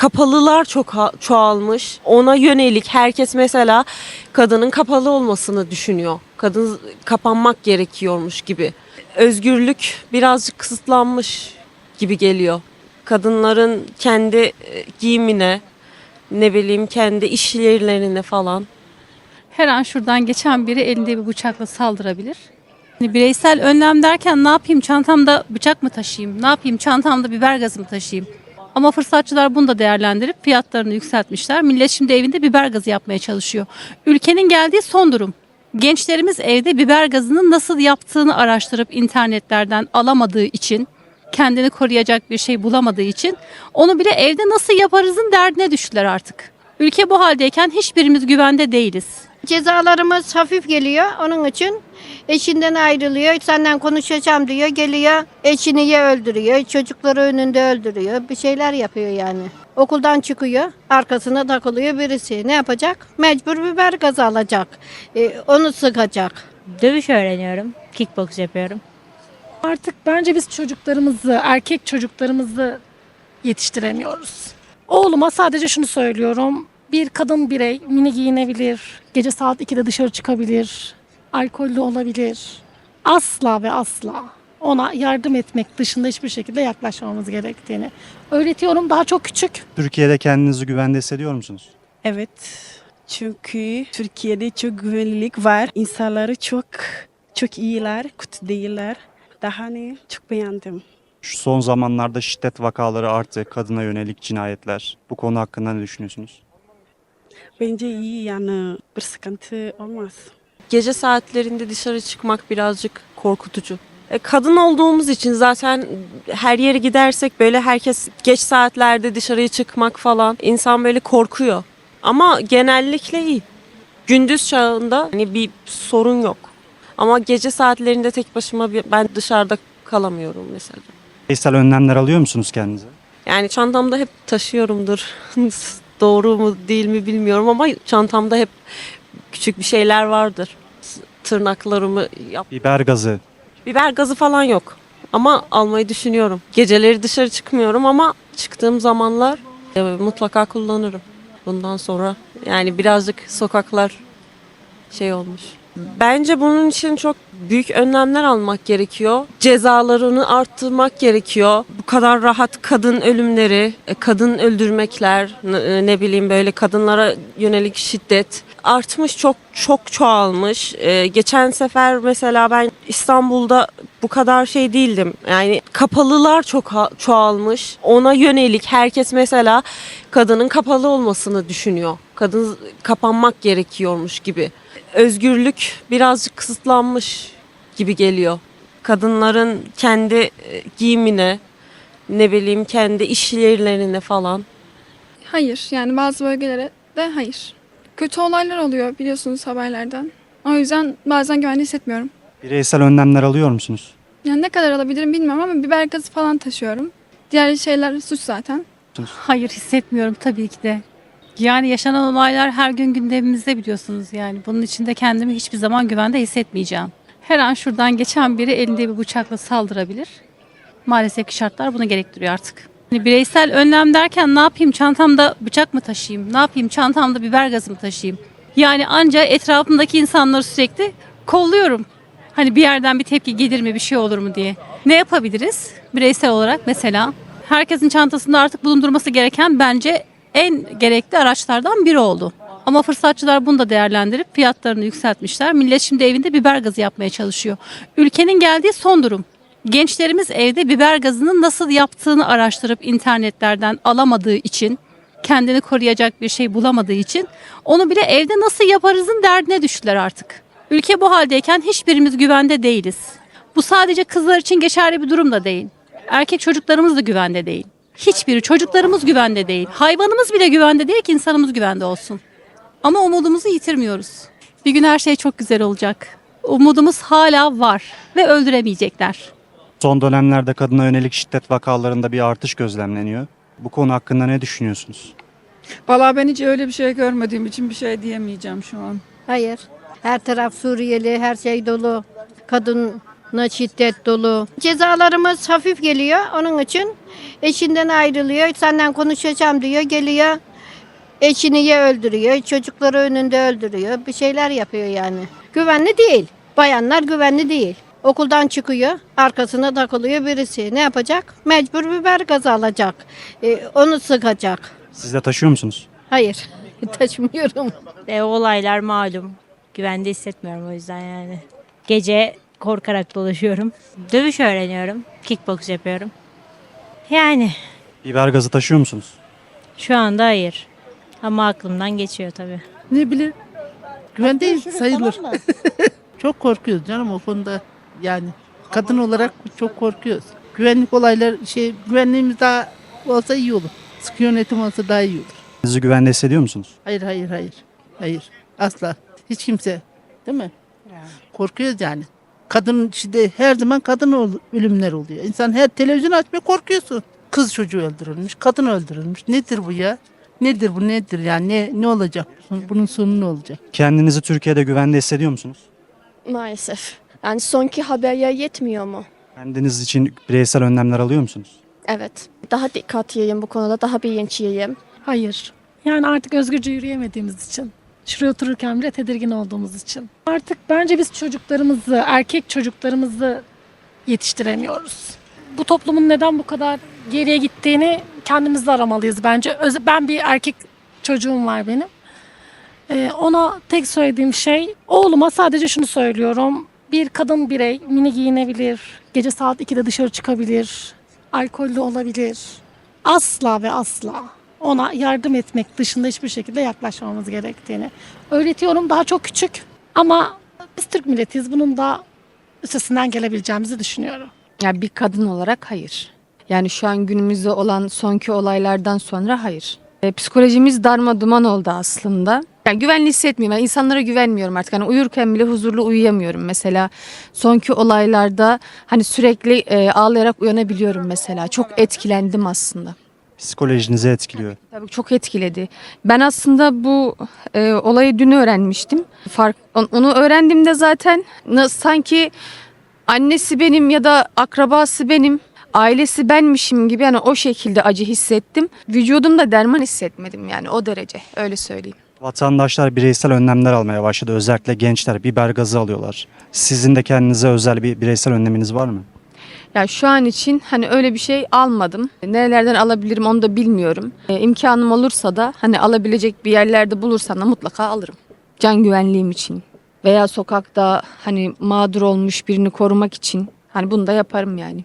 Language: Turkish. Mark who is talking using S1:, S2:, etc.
S1: kapalılar çok çoğalmış. Ona yönelik herkes mesela kadının kapalı olmasını düşünüyor. Kadın kapanmak gerekiyormuş gibi. Özgürlük birazcık kısıtlanmış gibi geliyor. Kadınların kendi e, giyimine, ne bileyim kendi iş yerlerine falan
S2: Her an şuradan geçen biri elinde bir bıçakla saldırabilir. Hani bireysel önlem derken ne yapayım çantamda bıçak mı taşıyayım? Ne yapayım çantamda biber gazı mı taşıyayım? Ama fırsatçılar bunu da değerlendirip fiyatlarını yükseltmişler. Millet şimdi evinde biber gazı yapmaya çalışıyor. Ülkenin geldiği son durum. Gençlerimiz evde biber gazının nasıl yaptığını araştırıp internetlerden alamadığı için kendini koruyacak bir şey bulamadığı için onu bile evde nasıl yaparızın derdine düştüler artık. Ülke bu haldeyken hiçbirimiz güvende değiliz.
S3: Cezalarımız hafif geliyor. Onun için eşinden ayrılıyor. Senden konuşacağım diyor. Geliyor eşini ya öldürüyor. Çocukları önünde öldürüyor. Bir şeyler yapıyor yani. Okuldan çıkıyor. Arkasına takılıyor birisi. Ne yapacak? Mecbur biber gazı alacak. E, onu sıkacak.
S4: Dövüş öğreniyorum. Kickbox yapıyorum.
S5: Artık bence biz çocuklarımızı, erkek çocuklarımızı yetiştiremiyoruz. Oğluma sadece şunu söylüyorum. Bir kadın birey mini giyinebilir, gece saat 2'de dışarı çıkabilir, alkollü olabilir. Asla ve asla ona yardım etmek dışında hiçbir şekilde yaklaşmamamız gerektiğini öğretiyorum. Daha çok küçük.
S6: Türkiye'de kendinizi güvende hissediyor musunuz?
S7: Evet. Çünkü Türkiye'de çok güvenlik var. İnsanları çok çok iyiler, kötü değiller. Daha ne? Çok beğendim.
S6: Şu son zamanlarda şiddet vakaları arttı, kadına yönelik cinayetler. Bu konu hakkında ne düşünüyorsunuz?
S7: Bence iyi yani bir sıkıntı olmaz.
S1: gece saatlerinde dışarı çıkmak birazcık korkutucu. E, kadın olduğumuz için zaten her yere gidersek böyle herkes geç saatlerde dışarıya çıkmak falan insan böyle korkuyor. Ama genellikle iyi. Gündüz çağında hani bir sorun yok. Ama gece saatlerinde tek başıma ben dışarıda kalamıyorum mesela.
S6: Bireysel önlemler alıyor musunuz kendinize?
S1: Yani çantamda hep taşıyorumdur. Doğru mu değil mi bilmiyorum ama çantamda hep küçük bir şeyler vardır. Tırnaklarımı yap
S6: Biber gazı.
S1: Biber gazı falan yok. Ama almayı düşünüyorum. Geceleri dışarı çıkmıyorum ama çıktığım zamanlar e, mutlaka kullanırım. Bundan sonra yani birazcık sokaklar şey olmuş. Bence bunun için çok büyük önlemler almak gerekiyor. Cezalarını arttırmak gerekiyor. Bu kadar rahat kadın ölümleri, e, kadın öldürmekler, n- ne bileyim böyle kadınlara yönelik şiddet artmış çok çok çoğalmış. Ee, geçen sefer mesela ben İstanbul'da bu kadar şey değildim. Yani kapalılar çok çoğalmış. Ona yönelik herkes mesela kadının kapalı olmasını düşünüyor. Kadın kapanmak gerekiyormuş gibi. Özgürlük birazcık kısıtlanmış gibi geliyor. Kadınların kendi e, giyimine, ne bileyim kendi iş yerlerine falan
S8: Hayır yani bazı bölgelere de hayır. Kötü olaylar oluyor biliyorsunuz haberlerden. O yüzden bazen güvenli hissetmiyorum.
S6: Bireysel önlemler alıyor musunuz?
S8: Yani ne kadar alabilirim bilmiyorum ama biber gazı falan taşıyorum. Diğer şeyler suç zaten.
S2: Hayır hissetmiyorum tabii ki de. Yani yaşanan olaylar her gün gündemimizde biliyorsunuz yani. Bunun içinde kendimi hiçbir zaman güvende hissetmeyeceğim. Her an şuradan geçen biri elinde bir bıçakla saldırabilir. Maalesef ki şartlar bunu gerektiriyor artık. Hani bireysel önlem derken ne yapayım çantamda bıçak mı taşıyayım? Ne yapayım çantamda biber gazı mı taşıyayım? Yani anca etrafımdaki insanları sürekli kolluyorum. Hani bir yerden bir tepki gelir mi bir şey olur mu diye. Ne yapabiliriz bireysel olarak mesela? Herkesin çantasında artık bulundurması gereken bence en gerekli araçlardan biri oldu. Ama fırsatçılar bunu da değerlendirip fiyatlarını yükseltmişler. Millet şimdi evinde biber gazı yapmaya çalışıyor. Ülkenin geldiği son durum. Gençlerimiz evde biber gazının nasıl yaptığını araştırıp internetlerden alamadığı için, kendini koruyacak bir şey bulamadığı için onu bile evde nasıl yaparızın derdine düştüler artık. Ülke bu haldeyken hiçbirimiz güvende değiliz. Bu sadece kızlar için geçerli bir durum da değil. Erkek çocuklarımız da güvende değil. Hiçbiri çocuklarımız güvende değil. Hayvanımız bile güvende değil ki insanımız güvende olsun. Ama umudumuzu yitirmiyoruz. Bir gün her şey çok güzel olacak. Umudumuz hala var ve öldüremeyecekler.
S6: Son dönemlerde kadına yönelik şiddet vakalarında bir artış gözlemleniyor. Bu konu hakkında ne düşünüyorsunuz?
S9: Vallahi ben hiç öyle bir şey görmediğim için bir şey diyemeyeceğim şu an.
S3: Hayır. Her taraf Suriyeli, her şey dolu. Kadın şiddet dolu. Cezalarımız hafif geliyor. Onun için eşinden ayrılıyor. Senden konuşacağım diyor. Geliyor. Eşini ya öldürüyor. Çocukları önünde öldürüyor. Bir şeyler yapıyor yani. Güvenli değil. Bayanlar güvenli değil. Okuldan çıkıyor, arkasına takılıyor birisi. Ne yapacak? Mecbur biber gazı alacak. Ee, onu sıkacak.
S6: Siz de taşıyor musunuz?
S3: Hayır, taşımıyorum.
S4: E, olaylar malum. Güvende hissetmiyorum o yüzden yani. Gece korkarak dolaşıyorum. Dövüş öğreniyorum. Kickbox yapıyorum. Yani
S6: Biber gazı taşıyor musunuz?
S4: şu anda hayır. Ama aklımdan geçiyor tabii.
S10: Ne bileyim. Güvendeyiz sayılır. çok korkuyoruz canım o konuda. Yani kadın olarak çok korkuyoruz. Güvenlik olaylar şey güvenliğimiz daha olsa iyi olur. Sıkı yönetim olsa daha iyi olur.
S6: Sizi güvende hissediyor musunuz?
S10: Hayır hayır hayır. Hayır. Asla. Hiç kimse. Değil mi? Korkuyoruz yani. Kadın işte her zaman kadın ölümler oluyor. İnsan her televizyon açmaya korkuyorsun. Kız çocuğu öldürülmüş, kadın öldürülmüş. Nedir bu ya? Nedir bu nedir yani ne ne olacak? Bunun sonu ne olacak?
S6: Kendinizi Türkiye'de güvende hissediyor musunuz?
S11: Maalesef. Yani sonki haber ya yetmiyor mu?
S6: Kendiniz için bireysel önlemler alıyor musunuz?
S11: Evet. Daha dikkatliyim bu konuda, daha bilinçliyim.
S5: Hayır. Yani artık özgürce yürüyemediğimiz için. Şuraya otururken bile tedirgin olduğumuz için. Artık bence biz çocuklarımızı, erkek çocuklarımızı yetiştiremiyoruz. Bu toplumun neden bu kadar geriye gittiğini kendimizde aramalıyız bence. Ben bir erkek çocuğum var benim. Ee, ona tek söylediğim şey, oğluma sadece şunu söylüyorum. Bir kadın birey mini giyinebilir, gece saat 2'de dışarı çıkabilir, alkollü olabilir. Asla ve asla ona yardım etmek dışında hiçbir şekilde yaklaşmamamız gerektiğini öğretiyorum. Daha çok küçük ama biz Türk milletiyiz. Bunun da üstesinden gelebileceğimizi düşünüyorum.
S12: Ya bir kadın olarak hayır. Yani şu an günümüzde olan sonki olaylardan sonra hayır. E, psikolojimiz darma duman oldu aslında. Yani güvenli hissetmiyorum. Yani insanlara güvenmiyorum artık. Hani uyurken bile huzurlu uyuyamıyorum mesela. Sonki olaylarda hani sürekli e, ağlayarak uyanabiliyorum mesela. Çok etkilendim aslında.
S6: Psikolojinizi etkiliyor.
S12: Tabii çok etkiledi. Ben aslında bu e, olayı dün öğrenmiştim. Fark on- onu öğrendiğimde zaten sanki annesi benim ya da akrabası benim, ailesi benmişim gibi yani o şekilde acı hissettim. Vücudumda derman hissetmedim yani o derece öyle söyleyeyim.
S6: Vatandaşlar bireysel önlemler almaya başladı. Özellikle gençler biber gazı alıyorlar. Sizin de kendinize özel bir bireysel önleminiz var mı?
S12: Ya şu an için hani öyle bir şey almadım. Nerelerden alabilirim onu da bilmiyorum. E, imkanım olursa da hani alabilecek bir yerlerde bulursam da mutlaka alırım. Can güvenliğim için veya sokakta hani mağdur olmuş birini korumak için hani bunu da yaparım yani.